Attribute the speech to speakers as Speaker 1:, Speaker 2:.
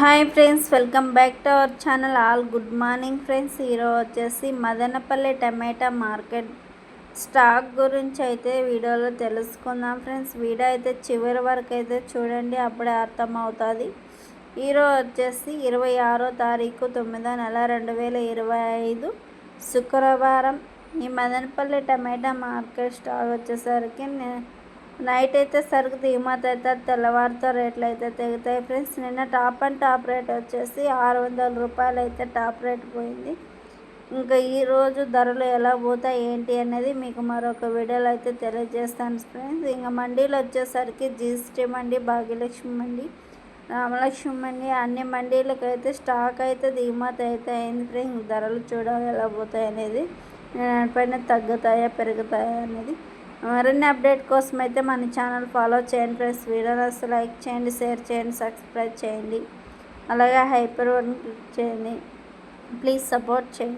Speaker 1: Hi friends welcome back to our channel. All good morning friends. ఈరోజు వచ్చేసి Madanapalle tomato market stock గురించి అయితే వీడియోలో తెలుసుకుందాం ఫ్రెండ్స్. వీడియో అయితే చివరి వరకు అయితే చూడండి అప్పుడే అర్థమవుతుంది. ఈరోజు వచ్చేసి ఇరవై ఆరో తారీఖు తొమ్మిదో నెల రెండు వేల ఇరవై ఐదు శుక్రవారం. ఈ మదనపల్లి టమాటా మార్కెట్ స్టాక్ వచ్చేసరికి నైట్ అయితే సరుకు దిగుమతి అయితే తెల్లవారితో రేట్లు అయితే తెగుతాయి ఫ్రెండ్స్. నిన్న టాప్ అండ్ టాప్ రేట్ వచ్చేసి ఆరు వందల రూపాయలు అయితే టాప్ రేట్ పోయింది. ఇంకా ఈరోజు ధరలు ఎలా పోతాయి ఏంటి అనేది మీకు మరొక వీడియోలో అయితే తెలియజేస్తాను ఫ్రెండ్స్. ఇంకా మండీలు వచ్చేసరికి జీఎస్టీ మండి భాగ్యలక్ష్మి మండి రామలక్ష్మి మండి అన్ని మండీలకు అయితే స్టాక్ అయితే దిగుమతి అయితే అయింది ఫ్రెండ్స్. ధరలు చూడాలి ఎలా పోతాయి అనేది పైన తగ్గుతాయా పెరుగుతాయా అనేది మరిన్ని అప్డేట్ కోసం అయితే మన ఛానల్ ఫాలో చేయండి ఫ్రెండ్స్. వీడియోని అసలు లైక్ చేయండి షేర్ చేయండి సబ్స్క్రైబ్ చేయండి. అలాగే హైపర్ వన్ క్లిక్ చేయండి. ప్లీజ్ సపోర్ట్ చేయండి.